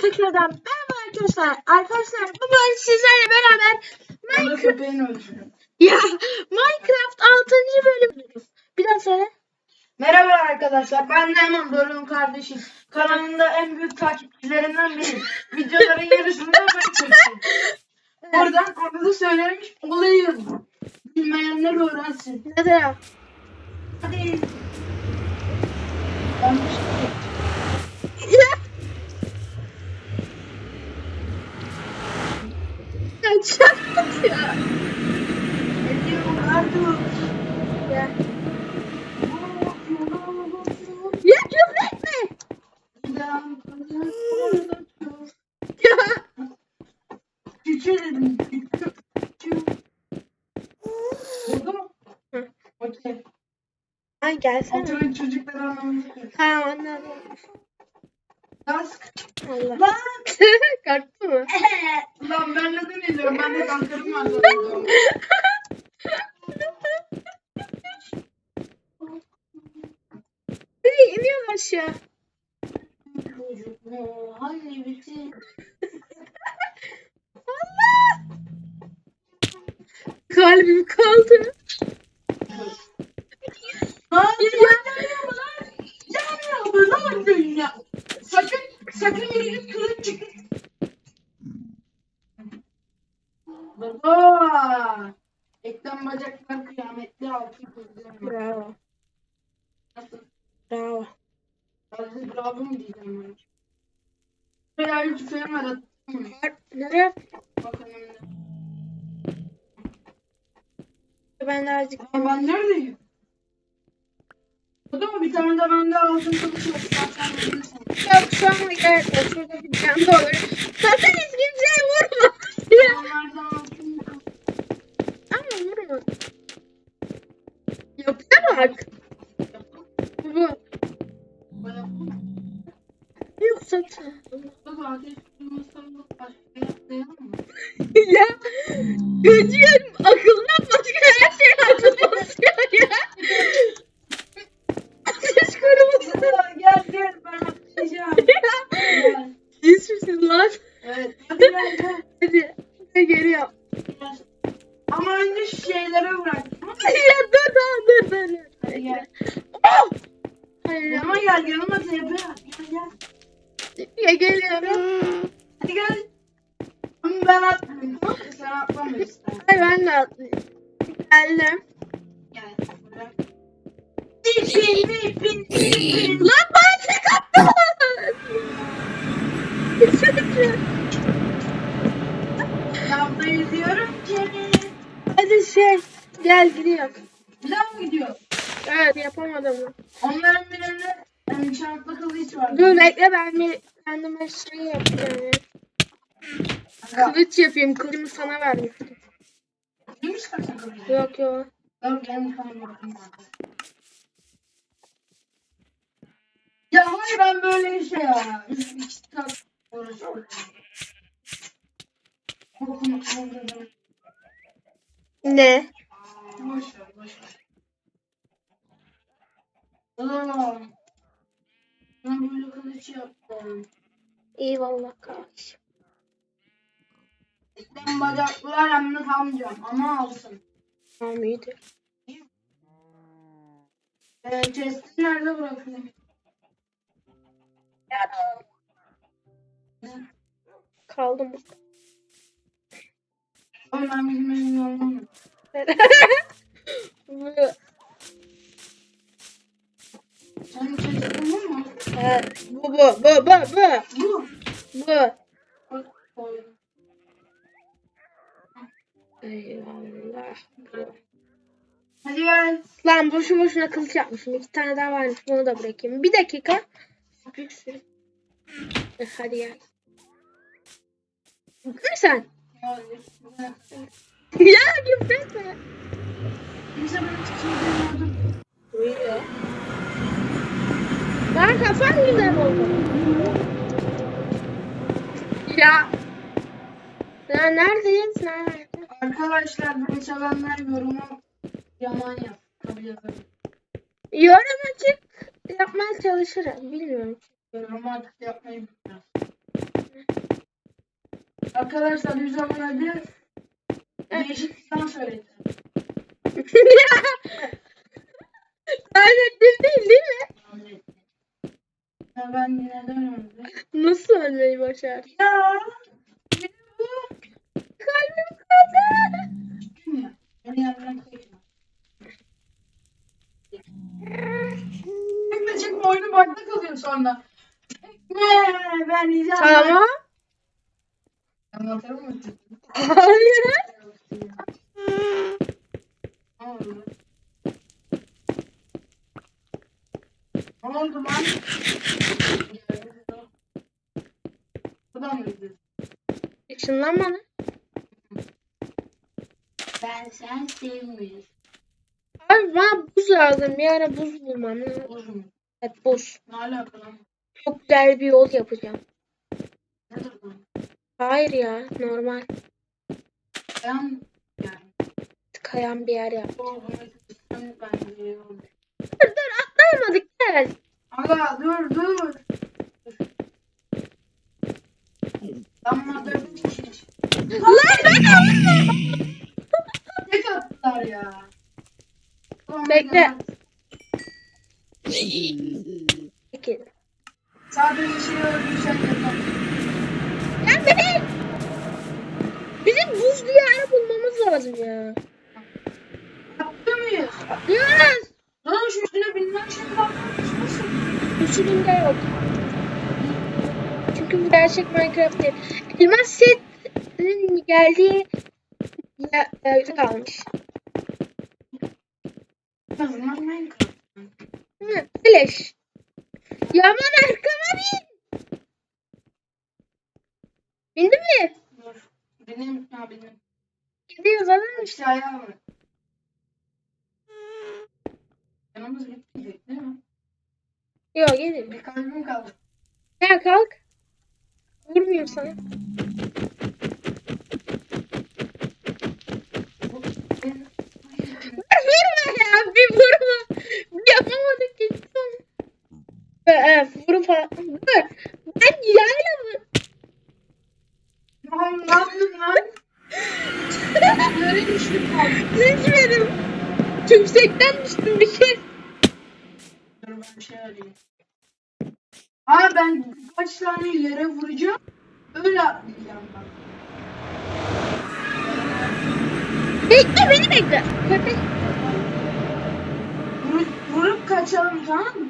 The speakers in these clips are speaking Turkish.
tekrardan merhaba arkadaşlar. Arkadaşlar bugün sizlerle beraber Minecraft, ya, Minecraft 6. bölüm. Bir daha söyle. Merhaba arkadaşlar. Ben Neman Doruk'un kardeşi. Kanalında en büyük takipçilerinden biri. Videoların yarısını da ben çektim. Oradan orada söylemiş olayı bilmeyenler öğrensin. Nedir ya? Hadi. Ben bir şey- Ya. Çabuk ya. Ediyorum artık. Ya. Ya küfür etme. Ya. Küçü dedim. Oldu mu? Okey. Ay gelsene. Oturun çocuklar anlamını Tamam anladım. Allah. Lan. Kalktı mı? Lan ben neden ediyorum? Ben de kankarım var. Hadi iniyor aşağı. Bitti. Allah. Kalbim kaldı. Hayır yanmıyor mu lan? Yanmıyor mu? Ne yapıyorsun ya? Sakın, yürü git kılıç çık. Baba. Eklem bacaklar kıyametli altı kızlar. Bravo. Nasıl? Bravo. Bazı bravo mu diyeceğim ben? Buraya hiç sevmedi. Nereye? Bakın önümde. Ben azıcık Ama ben neredeyim? Da mı? Bir tane de bende altın kılıç yok. Zaten bilirsin. Yok şu an gerek yok. Şurada bir can da olur. Sakın hiç kimseye vurma. Onlardan. Ama vurma. Yapıya bak. Bu. Yok mı? ya. Gözüyor. Aklından gidiyor. Lav gidiyor. Evet yapamadım. Onların birinde enchantlı kılıç var. Dur bekle ben bir kendime şey yapacağım ya. Kılıç yapayım. Kılıcımı sana vermiştim. Neymiş kaçın kılıcı? Yok yok. Tamam tamam bakayım. Ya hayır ben böyle bir şey ya. Üç iki kat uğraşıyorum. Ne? Boş ver boş ver. Aa, Ben böyle kılıç yaptım. İyi valla kardeşim. Ben bacaklar hem de ama alsın. Tamam iyidir. Ee, chest'i nerede bırakayım? Kaldım. Oğlum ben bilmem yolunu. Bu- bu bu bu bu bu bu. Bu. Eyvallah. Hadi gel. Lan boşu boşuna kılıç yapmışım. İki tane daha varmış. Bunu da bırakayım. Bir dakika. Bir Hadi gel. Mi sen? Ya gitme. Kimse beni tutmayacak. Duyuyor. Lan kafan güzel oldu. Ya. Ya neredeyiz? Nerede? Arkadaşlar beni sevenler yorumu yaman yap. Kabul ederim. Yorum açık yapmaya çalışırım. Bilmiyorum. Yorumu artık yapmayı bilmiyorum. Arkadaşlar bir zaman önce değişik bir dans öğrettim. Kaybettin değil değil mi? Ya ben yine dönmedim. Nasıl ölmeyi başardın? Ya. Benim bu. Kalbim kırıldı. Kim ya? Beni yerden koyma. Çekme çekme oyunu bakta kalıyor sonra. Çekme ben yiyeceğim. Tamam. Anlatır mısın? Hayır. Ne oldu? Ne oldu lan? Buradan mı gidiyorsun? Işınlan bana. Ben sen sevmiyorum. Abi bana buz lazım. Bir ara buz bulmam lazım. Olur mu? Evet buz. Ne alaka lan? Çok güzel bir yol yapacağım. Nedir bu? Hayır ya normal. Ben. Kayan bir yer yap. Dur dur atlayamadık gel. Aga dur dur. Ama dört kişi. Lan ben aldım. Tek attılar ya. Sonra Bekle. Peki. Sadece şey öldürsen yeter. Lan beni. Bizim buz diyarı bulmamız lazım ya. Diyoruz. Lan şu üstüne binmem şey mısın? Üçününde yok. Çünkü bu gerçek Minecraft değil. Elmas setin geldiği yerde kalmış. Azından Minecraft. Hı, Flash. Yaman arkama bin. Bindi mi? Dur. Benim ya benim. Gidiyoruz alır mısın? Aşağıya mı? Yanımız bitmeyecek değil mi? Yok gelin. Bir kalbim kaldı. Gel kalk. Vurmayayım sana. Vurma ya bir vurma. Yapamadık ki. Evet vurup Dur. Ben yayla mı? Lan lan? Nereye düştün kaldı? Düşmedim. Tümsekten düştüm bir kez. Ben bir şey arayayım. Abi ben kaç tane yere vuracağım. Öyle atlayacağım ben. Bekle beni bekle. Köpek. Vurup, vurup kaçalım tamam mı?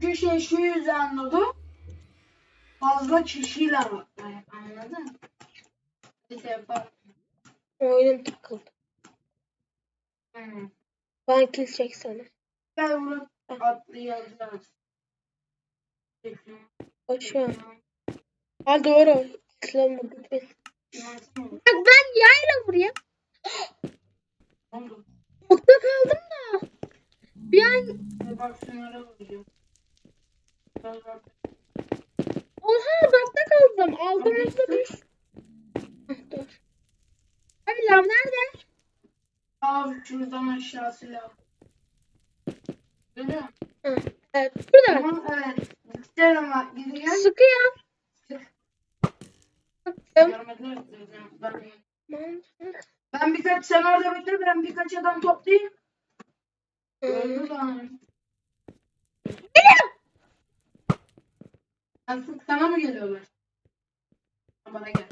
Şu şey şu yüzden oldu. Fazla kişiyle. Yani anladın mı? İşte yapalım. Oyunum takıldı. Hmm. Bana kill çeksene. Gel vurup atlayacağız. Koşuyorum. Ha doğru. Atlamı bitmedi. Bak ben yayla vurayım. Nokta kaldım da. Bir an Bak şunlara vuracağım. Oha bakta kaldım. Bir. Hah, Dur. Abi lav nerede? Abi şuradan aşağı silah. Görüyor musun? Evet burada. Tamam evet. Gidelim bak gidiyor. Sıkıyor. Sıktım. Görmediler. Ben, ben birkaç sen orada bekle ben birkaç adam toplayayım. Hı. Öldü lan. Geliyor. Asıl sana mı geliyorlar? Bana gel.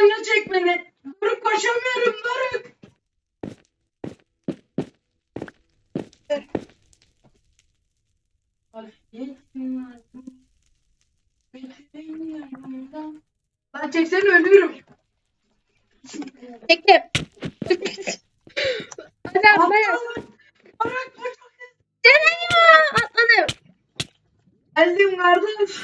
Yanına çek beni. Doruk koşamıyorum Doruk. Ben çeksen ölüyorum. Bekle. Hadi atla ya. Doruk koş. Dene ya. Atladım. Geldim kardeş.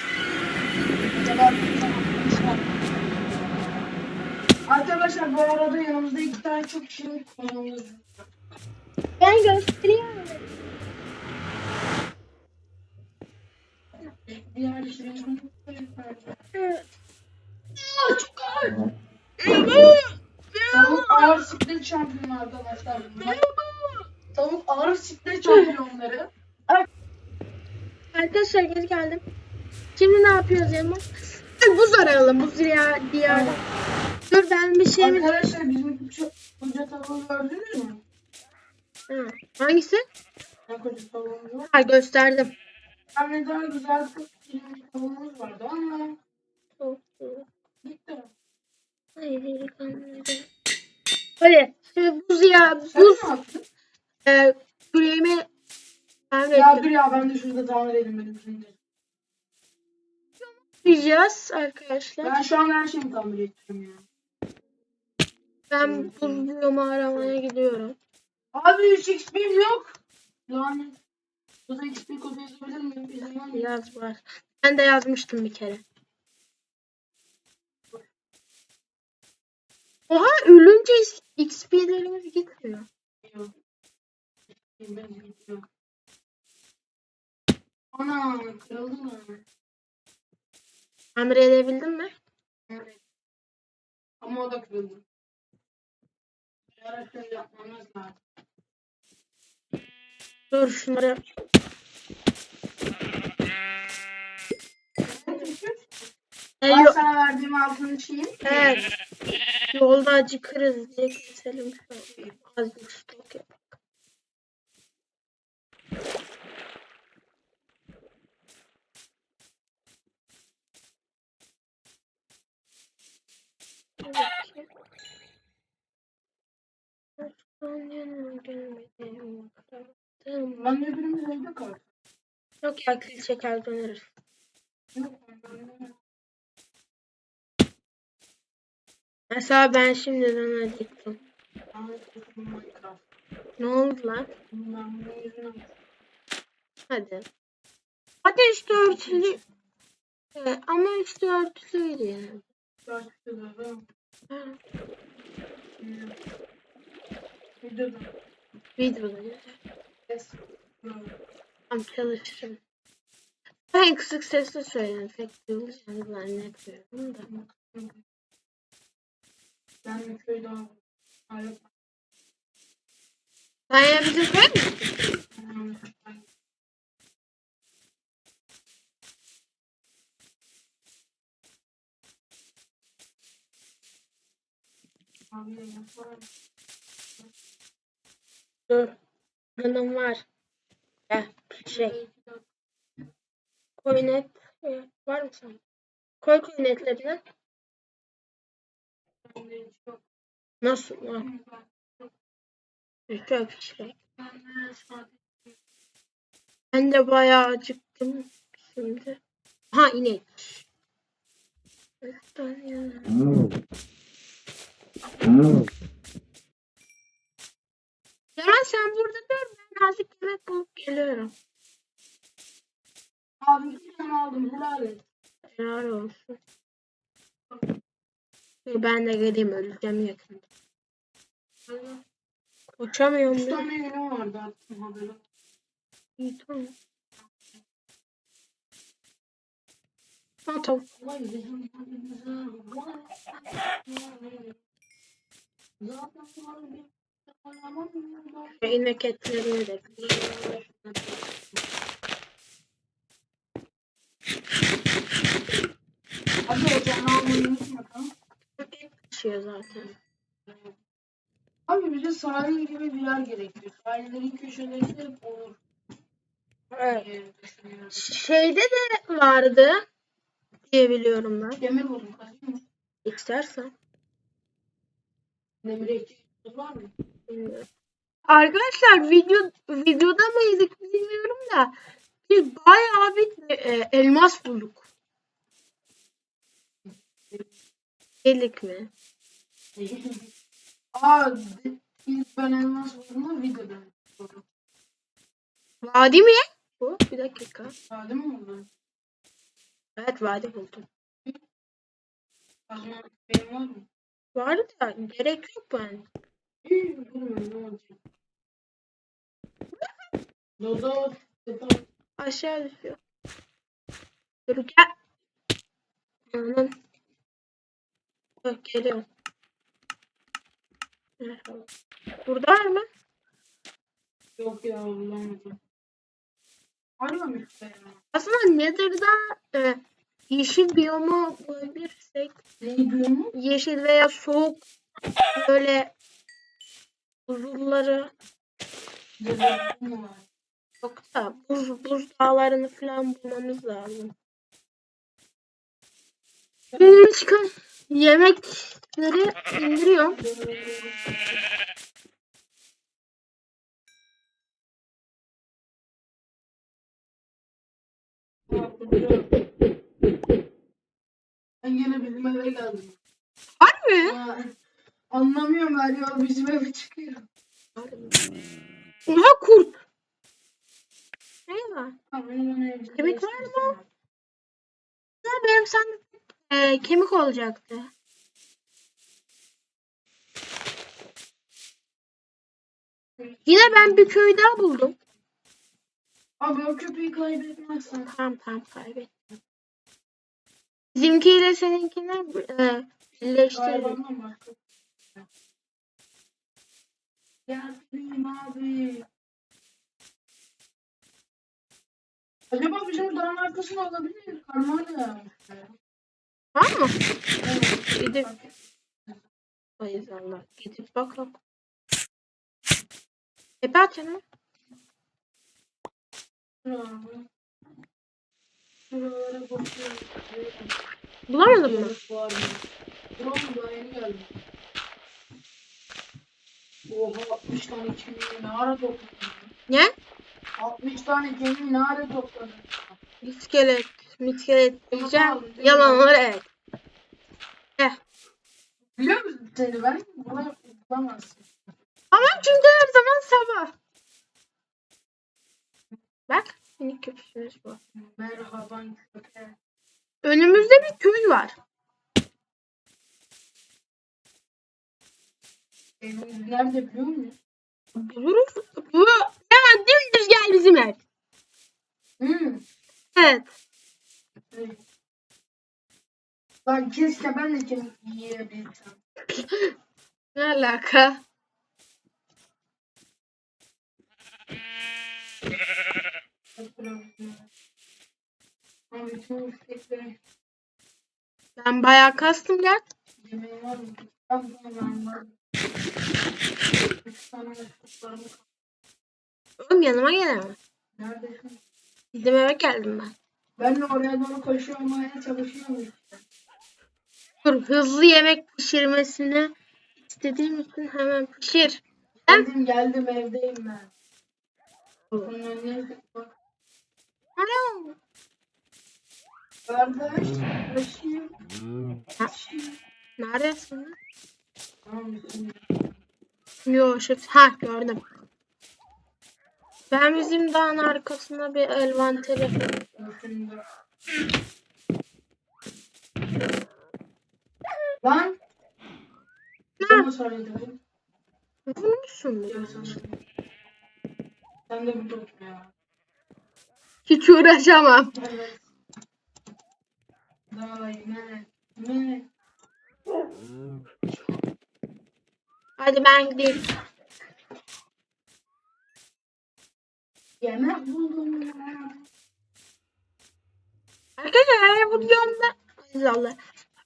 Arkadaşlar bu arada yanımızda iki tane çok şirin konuğumuz. Ben göstereyim. Diğer şirin var. Evet. Aa, çok ağır. Tavuk ağır siklet şampiyonu arkadaşlar bunlar. Tavuk ağır siklet şampiyonları. Arkadaşlar geri geldim. Şimdi ne yapıyoruz Elmas? Ay, buz arayalım. Buz diyar, diyarda. Dur ben bir şey mi... Arkadaşlar bizim şu koca tavuğu gördünüz mü? Ha, Hangisi? Ne koca tavuğumuz var? Ha gösterdim. Ne daha güzel bir tavuğumuz vardı ama gitti. Hayır, Hadi. Şimdi buz ya buz ne yaptın? e, küreğimi tamir Ya dur ettim. ya ben de şurada tamir edeyim benim şimdi. Diyeceğiz arkadaşlar. Ben şu an her şeyi tamir ettim ya. Ben buz biyomu aramaya gidiyorum. Abi 3 XP'm yok. Lanet. Bu da XP kodu yazabilir miyim? İzin var mı? Yaz var. Ben de yazmıştım bir kere. Oha ölünce XP'lerimiz gitmiyor. Yok. Ben gidiyorum. Ana kırıldı mı? Tamir edebildin mi? Evet. Ama o da kırıldı. Ara şöyle yapmamız lazım. Dur şunları. Ben sana verdiğim altın şeyim. evet. Yolda acıkırız diye keselim şu an. Bir stok yap. Ben birimiz evde kaldı. Yok ya kil çeker döneriz. Ben Mesela ben şimdiden acıktım. Ne oldu lan? Ben Hadi. Hadi işte örtülü. Ee, ama işte örtülüydü yani. başladım. Videoda. videoda. Ses. Tam çalışırım. Ben kısık sesle söyledim. Pek duyulacağını zannetmiyorum da. Ben köyde ayrı Sen ya bize koyar mısın? Dur. Hanım var. Gel. Şey. Koyun et. e, var mı sen? Koy koyun etlerini. Nasıl? Ha. Çok pişmek. Ben de bayağı acıktım şimdi. Ha inek. Yaman sen burada dur. Ben azıcık yemek bulup geliyorum. Abi bir tane aldım helal et. Helal olsun. Ben de geleyim öleceğim yakında. Uçamıyorum Üç tane günüm vardı attım haberi. İyi tamam. Ha vay. Zaten var bir aman Ve inek etlerini de. Hadi hocam almayı unutma tamam. Et pişiyor zaten. Abi bize sahil gibi bir yer gerekiyor. Sahillerin köşeleri hep olur. Evet. diye düşünüyorum. Şeyde de vardı diye biliyorum ben. Demir buldum kazayım mı? İstersen. Demire ihtiyacınız var mı? Arkadaşlar video videoda mıydık bilmiyorum da biz bayağı bir e, elmas bulduk. Delik mi? Aa ilk ben elmas buldum videoda. Vadi mi? Bu bir dakika. Vadi mi buldun? Evet vadi buldum. Var mı? Vardı da gerek yok bence. 100 vurmuyor ne. Aşağı düşüyor. Dur gel. Aman. Bak geliyorum. Burada var mı? Yok ya bulamadım. Arıyormuş da ya. Aslında Nether'da e, yeşil biyomu bulabilirsek. Ne biyomu? Yeşil veya soğuk böyle buzulları yok da buz, buz dağlarını falan bulmamız lazım. Benim çıkan yemekleri indiriyorum. Ben gene bizim eve geldim. Harbi? Ha, Anlamıyorum her yol bizim eve çıkıyor. Oha kurt. Benim bana evde Kemik var mı? Ha, Benim sandım e, kemik olacaktı. Yine ben bir köy daha buldum. Abi o köpeği kaybetmezsen. Tamam tamam kaybettim. Bizimkiyle seninkini e, birleştirdim. Başka. Yardım abi. Acaba bizim dağın arkasında olabilir mi? Yağmış. Var mı? Evet. Gidip, Hayır Allah. Gidip bakalım. Tepe açalım. Bravo. Buralara bakıyorum. Bulamadın mı? Daha yeni geldim. Oha 60 tane kemiği ne ara topladım? Ne? 60 tane kemiği ne ara topladım? İskelet. Miskelet diyeceğim. Yalan, var evet. Eh. Biliyor musun seni ben? Buna bulamazsın. Tamam çünkü her zaman sabah. Bak minik köpüşümüz bu. Merhaba köpek. Önümüzde bir köy var. Nerede biliyor musun? Buluruz. Bu hemen dümdüz gel bizim ev. Hmm. Evet. evet. Lan keşke ben de kemik yiyebilsem. Ne alaka? Ben bayağı kastım gel. Oğlum yanıma gelemem. Neredesin? Bizim eve geldim ben. Ben de oraya doğru koşuyorum çalışıyorum işte. Dur hızlı yemek pişirmesini istediğim için hemen pişir. Geldim geldim evdeyim ben. Bunun önüne bak. Alo. Kardeş. Taşıyım. Neredesin? lan? Yo şu ha gördüm. Ben bizim dağın arkasında bir elvanteri. Lan. Ne? Söyledim. Vurmuşsun söyledim. Sen de bir top ya. Hiç uğraşamam. Evet. Daha ne? Ne? Hadi ben gideyim. Yemek buldum ya. Arkadaşlar her videomda Allah.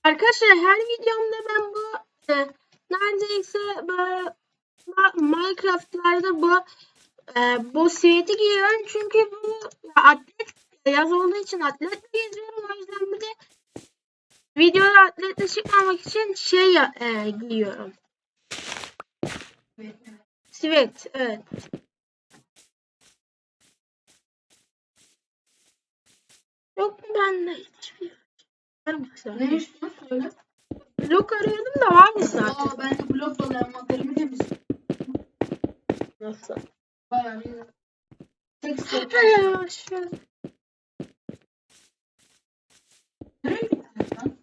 Arkadaşlar her videomda ben bu e, neredeyse böyle Minecraft'larda bu e, bu siveti giyiyorum çünkü bu ya, atlet yaz olduğu için atletle geziyorum o yüzden bir de videoda atletle çıkmamak için şey e, giyiyorum. Sivet evet. Yok mu bende hiçbir var mı? Ne istiyorsun söyle. Blok arıyordum da varmış zaten. Aa ben de blok dolu envanterimi temizledim. Nasıl? Bayağı bir tek sıkıntı. Ya şu Nereye gittin sen?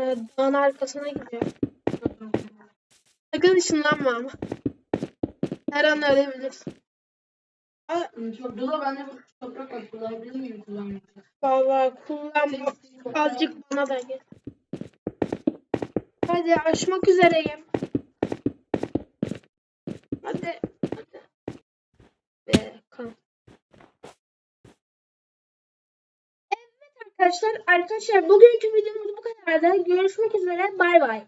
e, dağın arkasına gidiyor. Sakın ışınlanma ama. Her an ölebilirsin. Aa, Çok dolu bende bir toprak var. Kullanabilir miyim kullanmayacağım? Vallahi kullanma. Azıcık bana da gel. Hadi açmak üzereyim. Hadi. Hadi. Ve kan. arkadaşlar. Arkadaşlar bugünkü videomuz bu kadar da. Görüşmek üzere. Bay bay.